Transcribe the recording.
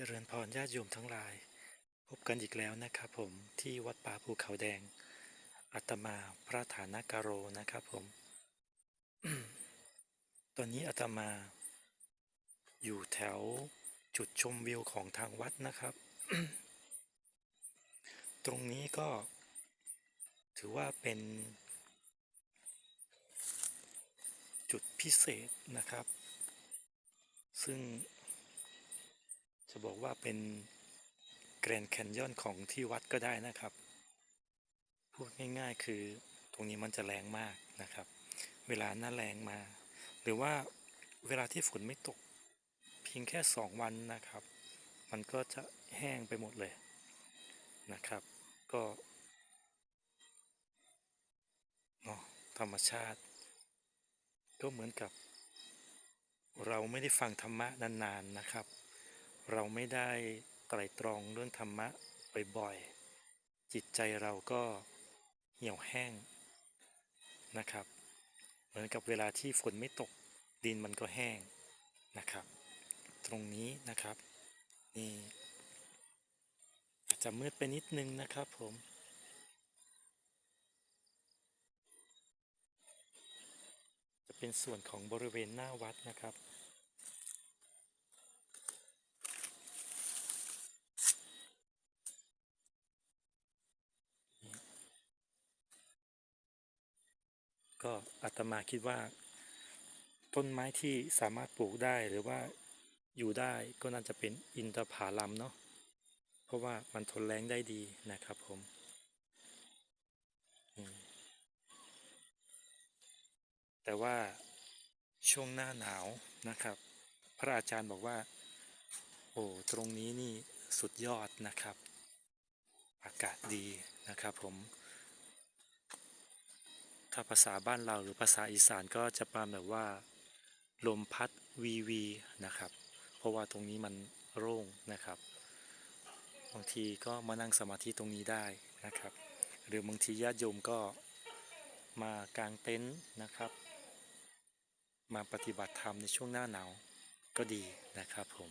เจริญพรญาติโยมทั้งหลาย พบกันอีกแล้วนะครับผมที่วัดป่าภูเขาแดงอัตมาพระฐานการโรนะครับผม ตอนนี้อาตมา อยู่แถวจุดชมวิวของทางวัดนะครับ ตรงนี้ก็ ถือว่าเป็น จุดพิเศษนะครับ ซึ่ง จะบอกว่าเป็นแกรนด์แคนยอนของที่วัดก็ได้นะครับ พูดง่ายๆคือตรงนี้มันจะแรงมากนะครับ เวลาหน้าแรงมา หรือว่าเวลาที่ฝนไม่ตก เพียงแค่สองวันนะครับ มันก็จะแห้งไปหมดเลยนะครับ ก็เนาะธรรมชาติ ก็เหมือนกับ เราไม่ได้ฟังธรรมะนานๆนะครับ เราไม่ได้ไตรตรองเรื่องธรรมะบ่อยๆ จิตใจเราก็เหี่ยวแห้งนะครับ เหมือนกับเวลาที่ฝนไม่ตกดินมันก็แห้งนะครับ ตรงนี้นะครับนี่อาจจะมืดไปนิดนึงนะครับผมจะเป็นส่วนของบริเวณหน้าวัดนะครับ ก็อาตมาคิดว่า ต้นไม้ที่สามารถปลูกได้หรือว่าอยู่ได้ก็น่าจะเป็นอินทผลัมเนาะเพราะว่ามันทนแรงได้ดีนะครับผมแต่ว่าช่วงหน้าหนาวนะครับ พระอาจารย์บอกว่า โอ้ตรงนี้นี่สุดยอดนะครับ อากาศดีนะครับผม ถ้าภาษาบ้านเราหรือภาษาอีสานก็จะประมาณแบบว่า ลมพัดวีวีนะครับ เพราะว่าตรงนี้มันโล่งนะครับบางทีก็มานั่งสมาธิตรงนี้ได้นะครับ หรือบางทีญาติโยมก็มากางเต็นท์นะครับ มาปฏิบัติธรรมในช่วงหน้าหนาวก็ดีนะครับผม